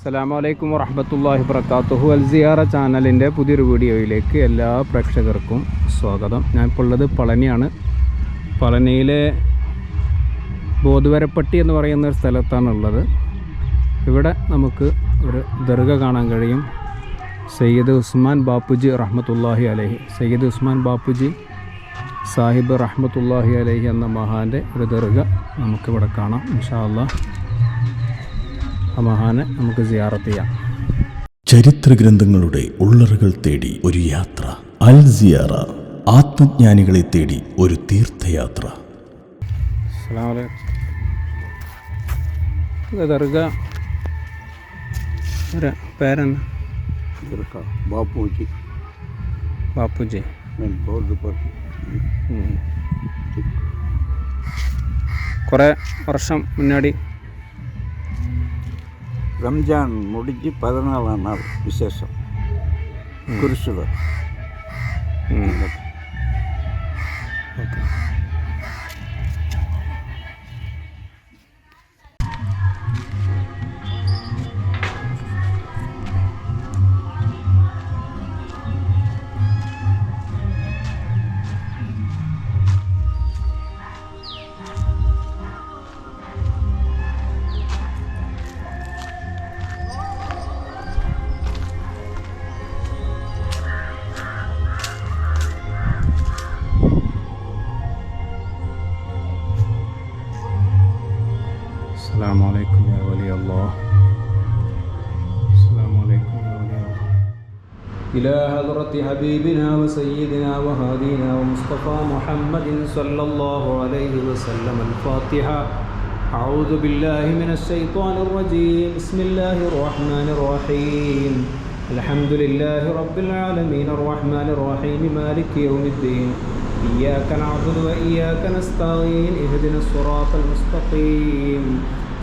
അസ്സലാമു വലൈക്കും വറഹമത്തല്ലാഹി വർക്കാത്തുഹു അൽ സിയാറ ചാനലിന്റെ പുതിയൊരു വീഡിയോയിലേക്ക് എല്ലാ പ്രേക്ഷകർക്കും സ്വാഗതം. ഞാൻ ഇപ്പോൾ ഉള്ളത് പളനിയാണ്. പളനിയിലെ ബോധവരപ്പട്ടി എന്ന് പറയുന്ന ഒരു സ്ഥലത്താണുള്ളത്. ഇവിടെ നമുക്ക് ഒരു ദർഗ കാണാൻ കഴിയും. സയ്യിദ് ഉസ്മാൻ ബാപ്പുജി റഹ്മത്തുല്ലാഹി അലഹി. സയ്യിദ് ഉസ്മാൻ ബാപ്പുജി സാഹിബ് റഹ്മത്തുല്ലാഹി അലഹി എന്ന മഹാന്റെ ഒരു ദർഗ നമുക്കിവിടെ കാണാം. ഇൻഷാ അല്ലാഹ് ആ മഹാനെ നമുക്ക് സിയാറത്ത് ചെയ്യാം. ചരിത്ര ഗ്രന്ഥങ്ങളുടെ ഉള്ളറുകൾ തേടി ഒരു യാത്ര അൽ സിയാറ ആത്മജ്ഞാനികളെ തേടി ഒരു തീർത്ഥയാത്ര. ദർഗ. ഒരു പേരെന്നാ ദർഗ ബാപ്പുജി. ബാപ്പുജി. കുറേ വർഷം മുന്നാടി ரம்ஜான் முடிஞ்சு பதினாலாம் நாள் விசேஷம். குருசுவர். ஓகே. السلام عليكم يا ولي الله. السلام عليكم يا ولي الله. إلى حضرة حبيبنا وسيدنا وهادينا ومصطفى محمد صلى الله عليه وسلم الفاتحة. أعوذ بالله من الشيطان الرجيم. بسم الله الرحمن الرحيم. الحمد لله رب العالمين. الرحمن الرحيم. مالك يوم الدين. إياك نعبد وإياك نستعين. اهدنا الصراط المستقيم.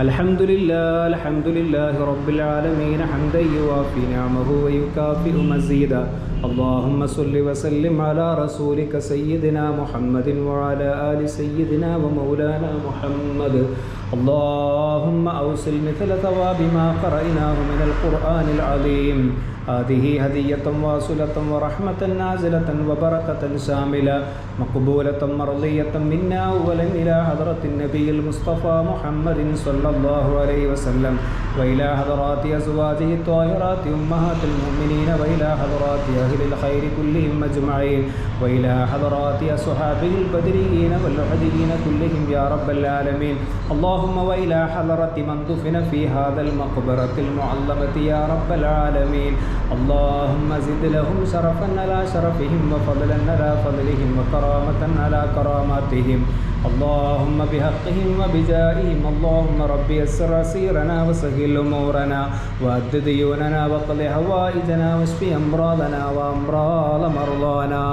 الحمد لله الحمد لله رب العالمين حمدا يوافي نعمه ويكافئ مزيدا. اللهم صل وسلم على رسولك سيدنا محمد وعلى آل سيدنا ومولانا محمد اللهم أوصل مثل ثواب ما قرأناه من القرآن العظيم هذه هدية واصلة ورحمة نازلة وبركة شاملة مقبولة مرضية منا أولا إلى حضرة النبي المصطفى محمد صلى الله عليه وسلم وإلى حضرات أزواجه الطاهرات أمهات المؤمنين وإلى حضرات أهل الخير كلهم أجمعين وإلى حضرات أصحابه البدريين والعهديين كلهم يا رب العالمين. اللهم وإلى حضرة من دفن في هذا المقبرة المعلمة يا رب العالمين. اللهم زد لهم شرفا على شرفهم وفضلا على فضلهم وكرامة على كراماتهم. اللهم بحقهم وبجائهم اللهم ربي يسر أسيرنا وسهل أمورنا وأد ديوننا وقض حوائجنا واشف أمراضنا وأمراض مرضانا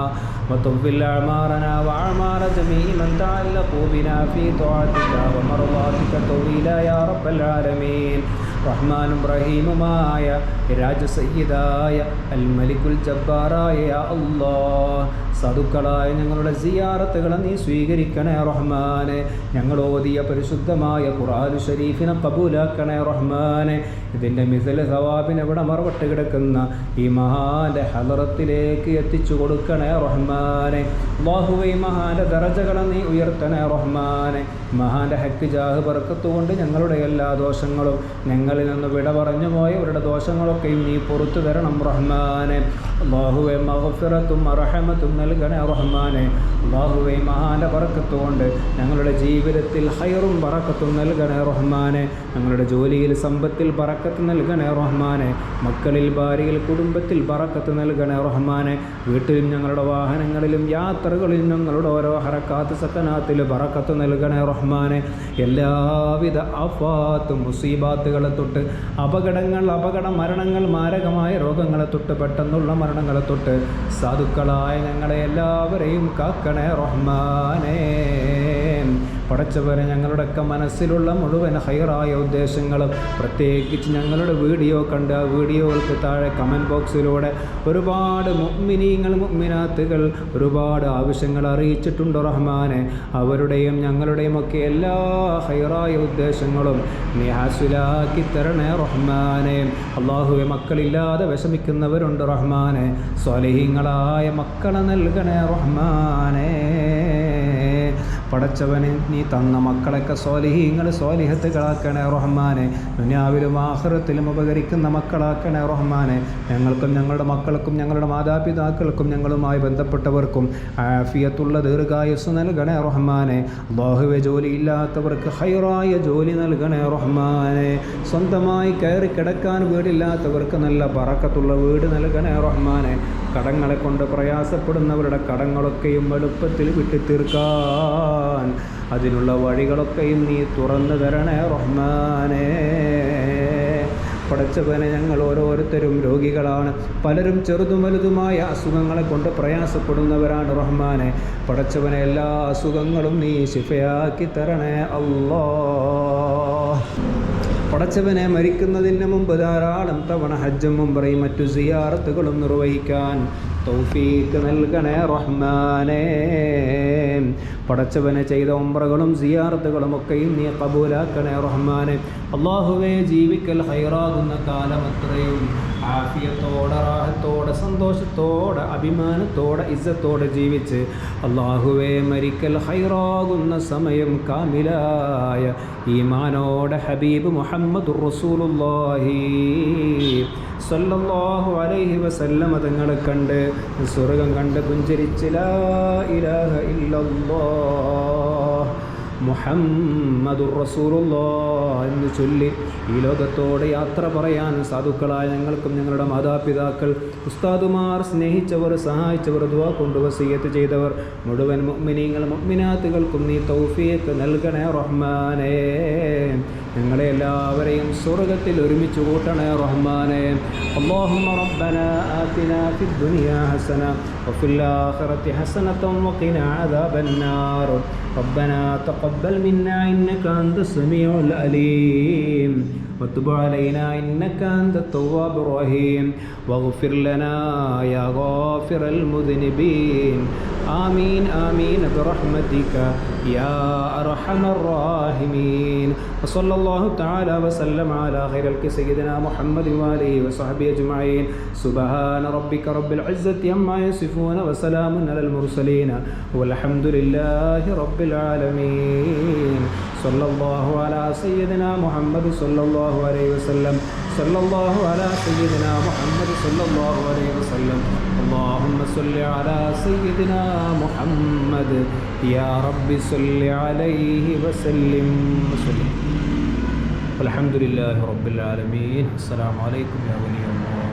وطول أعمارنا وأعمار جميع من تعلقوا بنا في طاعتك ومرضاتك طويلا يا رب العالمين റഹ്മാനും റഹീമുമായ രാജസയ്യിദായ അൽ മലിക്കുൽ ജബ്ബാറായ യാ അല്ലാ സതുക്കളായ ഞങ്ങളുടെ സിയാറത്തുകളെ നീ സ്വീകരിക്കണേ റഹ്മാനെ. ഞങ്ങൾ ഓതിയ പരിശുദ്ധമായ ഖുറാനു ഷരീഫിനെ കബൂലാക്കണേ റഹ്മാനെ. ഇതിന്റെ മിസൽ സവാബിനെ ഇവിടെ മറവട്ട് കിടക്കുന്ന ഈ മഹാന്റെ ഹലറത്തിലേക്ക് എത്തിച്ചു കൊടുക്കണേ റഹ്മാനെ. ബാഹുവൈ മഹാന്റെ ദറജകളെ നീ ഉയർത്തണേ റഹ്മാനെ. മഹാന്റെ ഹക്ക് ജാഹ് പറക്കത്തുകൊണ്ട് ഞങ്ങളുടെ എല്ലാ ദോഷങ്ങളും ഞങ്ങളിൽ നിന്ന് വിട പറഞ്ഞു പോയവരുടെ ദോഷങ്ങളൊക്കെയും നീ പുറത്തു തരണം റഹ്മാനെ. ബാഹുവെ മഹഫിറത്തും അറഹമത്തും നൽകണേ റഹ്മാനെ. അള്ളാഹുവെ മഹാന പറക്കത്തുകൊണ്ട് ഞങ്ങളുടെ ജീവിതത്തിൽ ഹൈറും പറക്കത്തും നൽകണേ റഹ്മാനെ. ഞങ്ങളുടെ ജോലിയിൽ സമ്പത്തിൽ പറക്കത്ത് നൽകണേ റഹ്മാനെ. മക്കളിൽ ഭാര്യയിൽ കുടുംബത്തിൽ പറക്കത്ത് നൽകണേ റഹ്മാനെ. വീട്ടിലും ഞങ്ങളുടെ വാഹനങ്ങളിലും യാത്രകളിലും ഞങ്ങളുടെ ഓരോ ഹറക്കാത്ത് സക്കനാത്തിൽ പറക്കത്ത് നൽകണേ റഹ്മാനെ. എല്ലാവിധ അഫാത്തും മുസീബാത്തുകളെ തൊട്ട് അപകടങ്ങൾ അപകട മരണങ്ങൾ മാരകമായ രോഗങ്ങളെ തൊട്ട് പെട്ടെന്നുള്ള മരണങ്ങളെ തൊട്ട് സാധുക്കളായ ഞങ്ങളെ എല്ലാവരെയും കാക്കണേ റഹ്മാനേ. പടച്ചവരെ ഞങ്ങളുടെയൊക്കെ മനസ്സിലുള്ള മുഴുവൻ ഹയറായ ഉദ്ദേശങ്ങളും പ്രത്യേകിച്ച് ഞങ്ങളുടെ വീഡിയോ കണ്ട് ആ വീഡിയോകൾക്ക് താഴെ കമന്റ് ബോക്സിലൂടെ ഒരുപാട് മുഗ്മിനീങ്ങൾ മുഗ്മിനാത്തുകൾ ഒരുപാട് ആവശ്യങ്ങൾ അറിയിച്ചിട്ടുണ്ട് റഹ്മാനെ. അവരുടെയും ഞങ്ങളുടെയും ഒക്കെ എല്ലാ ഹൈറായ ഉദ്ദേശങ്ങളും നീ ഹാസുലാക്കി തരണേ റഹ്മാനെ. അള്ളാഹുവെ മക്കളില്ലാതെ വിഷമിക്കുന്നവരുണ്ട് റഹ്മാനെ. സ്വലഹിങ്ങളായ മക്കളെ നൽകണേ റഹ്മാനേ. പടച്ചവന് നീ തന്ന മക്കളൊക്കെ സ്വാലിഹീങ്ങൾ സ്വാലിഹത്തുകളാക്കണേ റഹ്മാനെ. ദുനിയാവിലും ആഹ്റത്തിലും ഉപകരിക്കുന്ന മക്കളാക്കണേ റഹ്മാനെ. ഞങ്ങൾക്കും ഞങ്ങളുടെ മക്കൾക്കും ഞങ്ങളുടെ മാതാപിതാക്കൾക്കും ഞങ്ങളുമായി ബന്ധപ്പെട്ടവർക്കും ആഫിയത്തുള്ള ദീർഘായുസ് നൽകണേ റഹ്മാനെ. അള്ളാഹുവെ ജോലിയില്ലാത്തവർക്ക് ഹൈറായ ജോലി നൽകണേ റഹ്മാനെ. സ്വന്തമായി കയറി കിടക്കാൻ വീടില്ലാത്തവർക്ക് നല്ല പറക്കത്തുള്ള വീട് നൽകണേ റഹ്മാനെ. കടങ്ങളെ കൊണ്ട് പ്രയാസപ്പെടുന്നവരുടെ കടങ്ങളൊക്കെയും എളുപ്പത്തിൽ വിട്ടു തീർക്കാൻ അതിനുള്ള വഴികളൊക്കെയും നീ തുറന്നു തരണേ റഹ്മാനേ. പടച്ചവനെ ഞങ്ങൾ ഓരോരുത്തരും രോഗികളാണ്. പലരും ചെറുതും വലുതുമായ അസുഖങ്ങളെ കൊണ്ട് പ്രയാസപ്പെടുന്നവരാണ് റഹ്മാനെ. പടച്ചവനെ എല്ലാ അസുഖങ്ങളും നീ ശിഫയാക്കി തരണേ അല്ലോ. പടച്ചവനെ മരിക്കുന്നതിന് മുമ്പ് ധാരാളം തവണ ഹജ്ജും മുമ്പറയും മറ്റു സിയാറത്തുകളും നിർവഹിക്കാൻ തൗഫീക്ക് നൽകണേ റഹ്മാനേ. പടച്ചവനെ ചെയ്ത ഒമ്പറകളും സിയാറത്തുകളും ഒക്കെയും നീ കബൂലാക്കണേ റഹ്മാനെ. അള്ളാഹുവെ ജീവിക്കൽ ഹൈറാകുന്ന കാലം അത്രയും. ആഫിയത്തോടെ റാഹത്തോടെ സന്തോഷത്തോടെ അഭിമാനത്തോടെ ഇസ്സത്തോടെ ജീവിച്ച് അള്ളാഹുവെ മരിക്കൽ ഹൈറാകുന്ന സമയം കാമിലായ ഈമാനോടെ ഹബീബ് മുഹമ്മദ് റസൂലുല്ലാഹി സല്ലല്ലാഹു അലൈഹി വസല്ലമ തങ്ങളെ കണ്ട് സ്വർഗം കണ്ട് പുഞ്ചരിച്ച് ലാ ഇലാഹ ഇല്ലല്ലാഹ് മുഹമ്മദുർ റസൂലുള്ളാ എന്ന് ചൊല്ലി ഈ ലോകത്തോട് യാത്ര പറയാൻ സാധുക്കളായ ഞങ്ങൾക്കും ഞങ്ങളുടെ മാതാപിതാക്കൾ ഉസ്താദുമാർ സ്നേഹിച്ചവർ സഹായിച്ചവർ ദുവാ കൊണ്ട് വസീയത്ത് ചെയ്തവർ മുഴുവൻ മുഅ്മിനീങ്ങൾ മുഅ്മിനാത്തുകൾക്കും നീ തൗഫീഖ് നൽകണേ റഹ്മാനേ ഞങ്ങളെ എല്ലാവരെയും സ്വർഗത്തിൽ ഒരുമിച്ച് കൂട്ടണേ റഹ്മാനെ اللهم ربنا آتنا في الدنيا حسنة وفي الآخرة حسنة وقنا عذاب النار ربنا تقبل منا إنك أنت السميع العليم وتب علينا إنك أنت التواب الرحيم. واغفر لنا يا غافر المذنبين. آمين آمين برحمتك. يا أرحم الراحمين وصلى الله تعالى وسلم على خير الك سيدنا محمد وآله وصحبه أجمعين سبحان ربك رب العزة عما يصفون وسلام على المرسلين والحمد لله رب العالمين صلى الله على سيدنا محمد صلى الله عليه وسلم صلى الله على سيدنا محمد صلى الله عليه وسلم اللهم صل على سيدنا محمد يا رب صل عليه وسلم وسلم والحمد لله رب العالمين السلام عليكم يا ولي الله